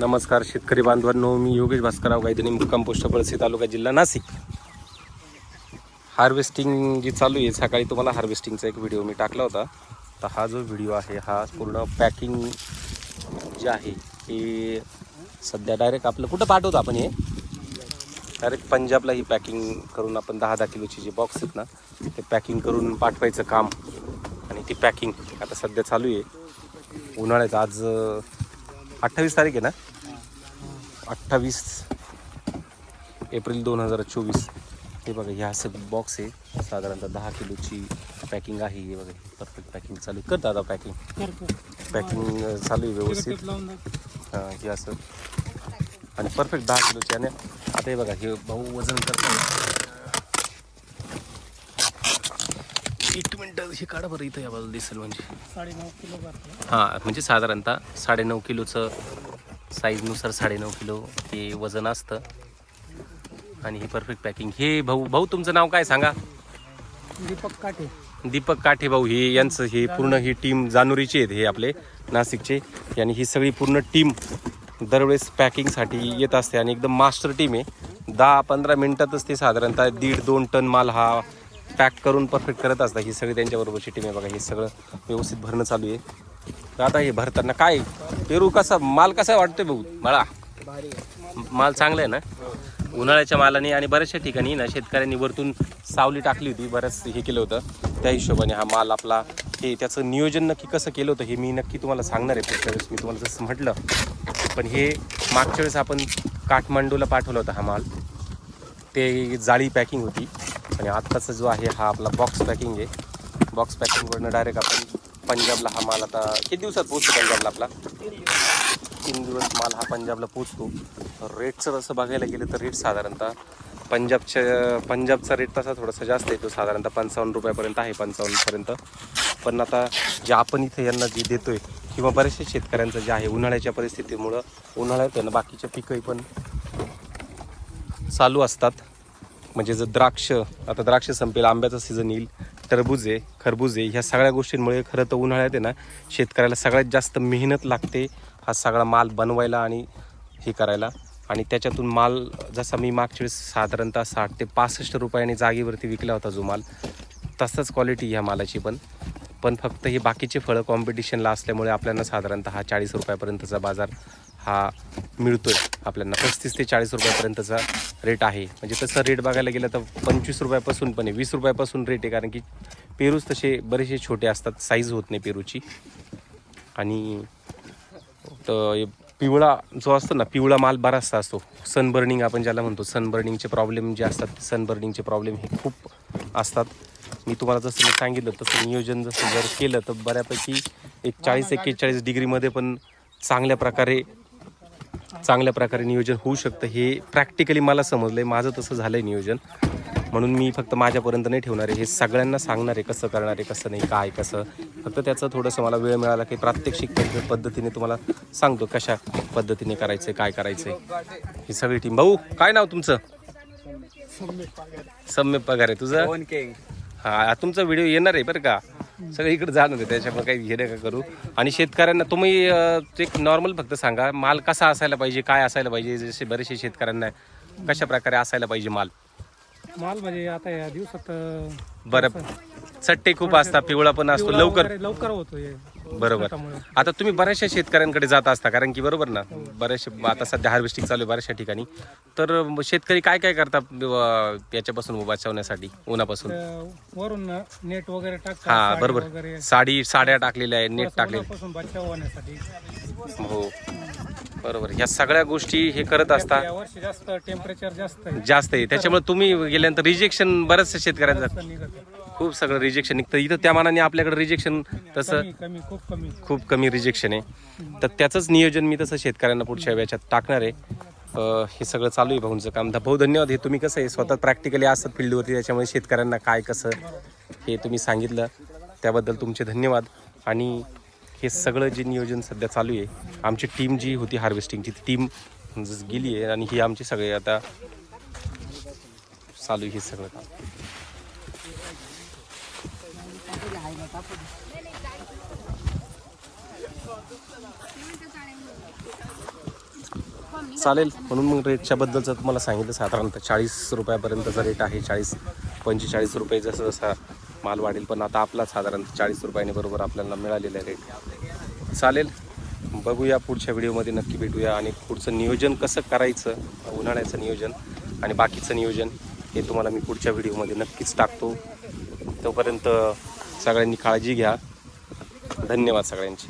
नमस्कार शेतकरी बांधवांनो मी योगेश भास्करराव गायधनी मुक्काम पोस्ट पळसी तालुका जिल्हा नाशिक. हार्वेस्टिंग जी चालू आहे सकाळी तुम्हाला हार्वेस्टिंगचा एक व्हिडिओ मी टाकला होता. तर हा जो व्हिडिओ आहे हा पूर्ण पॅकिंग जे आहे हे सध्या डायरेक्ट आपलं कुठं पाठवतो आपण हे? डायरेक्ट पंजाबला ही पॅकिंग करून आपण दहा दहा किलोचे जे बॉक्स आहेत ना ते पॅकिंग करून पाठवायचं काम. आणि ती पॅकिंग आता सध्या चालू आहे. उन्हाळ्याचं आज अठ्ठावीस तारीख आहे ना? अठ्ठावीस एप्रिल दोन हजार चोवीस. हे बघा हे असं बॉक्स आहे साधारणतः दहा किलोची पॅकिंग आहे. हे बघा परफेक्ट पॅकिंग चालू आहे. कर दादा पॅकिंग पॅकिंग चालू आहे व्यवस्थित. हां हे असं. आणि परफेक्ट दहा किलोची आणि आता हे बघा हे भाऊ वजन करतात एक मिनटं हे काढा बरं इथं या बाजूला दिसेल म्हणजे. हां म्हणजे साधारणतः साडेनऊ किलोचं साईजनुसार साडेनऊ किलो हे वजन असतं. आणि ही परफेक्ट पॅकिंग हे भाऊ भाऊ तुमचं नाव काय सांगा? दीपक काटे दीपक काठे भाऊ हे यांचं हे पूर्ण ही टीम जानोरीची आहेत हे आपले नाशिकचे. आणि ही सगळी पूर्ण टीम दरवेळेस पॅकिंगसाठी येत असते आणि एकदम मास्टर टीम आहे. दहा पंधरा मिनिटातच ते साधारणतः दीड दोन टन माल हा पॅक करून परफेक्ट करत असतात. ही सगळी त्यांच्याबरोबरची टीम आहे बघा. हे सगळं व्यवस्थित भरणं चालू आहे. तर आता हे भरताना काय? पेरू कसा माल कसा वाटतोय भाऊ मला माल चांगला आहे ना? उन्हाळ्याच्या मालाने आणि बऱ्याचशा ठिकाणी ना शेतकऱ्यांनी वरतून सावली टाकली होती बरंच हे केलं होतं. त्या हिशोबाने हा माल आपला हे त्याचं नियोजन नक्की कसं केलं होतं हे मी नक्की तुम्हाला सांगणार आहे. पुढच्या वेळेस मी तुम्हाला जसं म्हटलं. पण हे मागच्या वेळेस आपण काठमांडूला पाठवलं होतं हा माल. ते जाळी पॅकिंग होती. आणि आत्ताचा जो आहे हा आपला बॉक्स पॅकिंग आहे. बॉक्स पॅकिंगवरनं डायरेक्ट आपण पंजाबला हा माल आता किती दिवसात पोहोचतो पंजाबला आपला? तीन दिवस माल हा पंजाबला पोचतो रेटचं तसं बघायला गेलं तर रेट साधारणतः पंजाबच्या पंजाबचा रेट तसा थोडासा जास्त येतो साधारणतः पंचावन्न रुपयापर्यंत आहे पंचावन्नपर्यंत. पण आता जे आपण इथे यांना जे देतोय किंवा बऱ्याचशा शेतकऱ्यांचं जे आहे उन्हाळ्याच्या परिस्थितीमुळं उन्हाळ्यात त्यांना बाकीचे बाकीच्या पिकंही पण चालू असतात. म्हणजे जर द्राक्ष आता द्राक्ष संपेल आंब्याचा सीझन येईल टरबूज आहे खरबूज आहे ह्या सगळ्या गोष्टींमुळे खरं तर उन्हाळ्यात आहे ना शेतकऱ्याला सगळ्यात जास्त मेहनत लागते हा सगळा माल बनवायला आणि हे करायला. आणि त्याच्यातून माल जसा मी मागच्या वेळेस साधारणतः साठ ते पासष्ट रुपयाने जागेवरती विकला होता जो माल तसंच क्वालिटी ह्या मालाची पण. पण फक्त हे बाकीचे फळं कॉम्पिटिशनला असल्यामुळे आपल्याला साधारणतः हा चाळीस रुपयापर्यंतचा बाजार हा मिळतोय. आपल्याला पस्तीस ते चाळीस रुपयापर्यंतचा रेट आहे. म्हणजे तसं रेट बघायला गेलं तर पंचवीस रुपयापासून पण आहे. वीस रुपयापासून रेट आहे. कारण की पेरूच तसे बरेचसे छोटे असतात. साईज होत नाही पेरूची. आणि तर पिवळा जो असतो ना पिवळा माल बराचसा असतो. सनबर्निंग आपण ज्याला म्हणतो. सनबर्निंगचे प्रॉब्लेम जे असतात सनबर्निंगचे प्रॉब्लेम हे खूप असतात. मी तुम्हाला जसं मी सांगितलं तसं नियोजन जसं जर केलं तर बऱ्यापैकी एक चाळीस एक्केचाळीस डिग्रीमध्ये पण चांगल्या प्रकारे चांगल्या प्रकारे नियोजन होऊ शकतं. हे प्रॅक्टिकली मला समजलं आहे माझं तसं झालं आहे नियोजन. म्हणून मी फक्त माझ्यापर्यंत नाही ठेवणार आहे. हे सगळ्यांना सांगणार आहे कसं करणार आहे कसं नाही काय कसं. फक्त त्याचं थोडंसं मला वेळ मिळाला की प्रात्यक्षिक पद्धतीने तुम्हाला सांगतो कशा पद्धतीने करायचं आहे काय करायचं आहे ही सगळी टीम भाऊ काय नाव तुमचं? सम्य पगार आहे. तुझं? हा तुमचा व्हिडिओ येणार आहे बरं का? सगळं इकडे जाणार आहे त्याच्यामुळे काही हे नका करू. आणि शेतकऱ्यांना तुम्ही एक नॉर्मल फक्त सांगा माल कसा असायला पाहिजे काय असायला पाहिजे जसे बरेचसे शेतकऱ्यांना कशा प्रकारे असायला पाहिजे माल? माल म्हणजे आता या दिवसात बरं. चट्टे खूप असतात पिवळा पण असतो लवकर लवकर होतो हे बरोबर. आता तुम्ही बऱ्याचशा शेतकऱ्यांकडे जात असता कारण की बरोबर ना बऱ्याचशा आता सध्या हार्वेस्टिंग चालू आहे बऱ्याचशा ठिकाणी. तर शेतकरी काय काय करतात अं, याच्यापासून वाचवण्यासाठी उन्हापासून? तर वरून नेट वगैरे टाकतात हा साडी बरोबर. वगैरे. साडी साड्या टाकलेल्या आहे नेट टाकलेले उन्हापासून बचाव होण्यासाठी. हो. बरोबर. ह्या सगळ्या गोष्टी हे करत असता? या वर्षी जास्त टेम्परेचर जास्त आहे. जास्त आहे. त्याच्यामुळे तुम्ही गेल्यानंतर रिजेक्शन बऱ्याचशा शेतकऱ्यांचं जास्त निघत आहे. खूप सगळं रिजेक्शन निघतं. इथं त्या मानाने आपल्याकडे रिजेक्शन तसं कमी खूप कमी. खूप कमी रिजेक्शन आहे. तर त्याचंच नियोजन मी तसं शेतकऱ्यांना पुढच्या याच्यात टाकणार आहे. हे सगळं चालू आहे भाऊंचं काम. भाऊ धन्यवाद. हे तुम्ही कसं आहे? स्वतः प्रॅक्टिकली असतात फील्डवरती त्याच्यामुळे शेतकऱ्यांना काय कसं हे तुम्ही सांगितलं. त्याबद्दल तुमचे धन्यवाद. आणि हे सगळं जे नियोजन सध्या चालू आहे आमची टीम जी होती हार्वेस्टिंगची ती टीम गेली आहे. आणि ही आमची सगळे आता चालू आहे हे सगळं काम. चालेल. म्हणून मग रेटच्या बद्दलचं तुम्हाला सांगितलं साधारणतः चाळीस रुपयापर्यंतचा रेट आहे. चाळीस पंचेचाळीस रुपये जसं जसा माल वाढेल पण आता आपला साधारणतः चाळीस रुपयाने बरोबर आपल्याला मिळालेला आहे रेट चालेल. बघूया पुढच्या व्हिडिओमध्ये नक्की भेटूया. आणि पुढचं नियोजन कसं करायचं उन्हाळ्याचं नियोजन आणि बाकीचं नियोजन हे तुम्हाला मी पुढच्या व्हिडिओमध्ये नक्कीच टाकतो. तोपर्यंत सगळ्यांनी काळजी घ्या. धन्यवाद सगळ्यांची.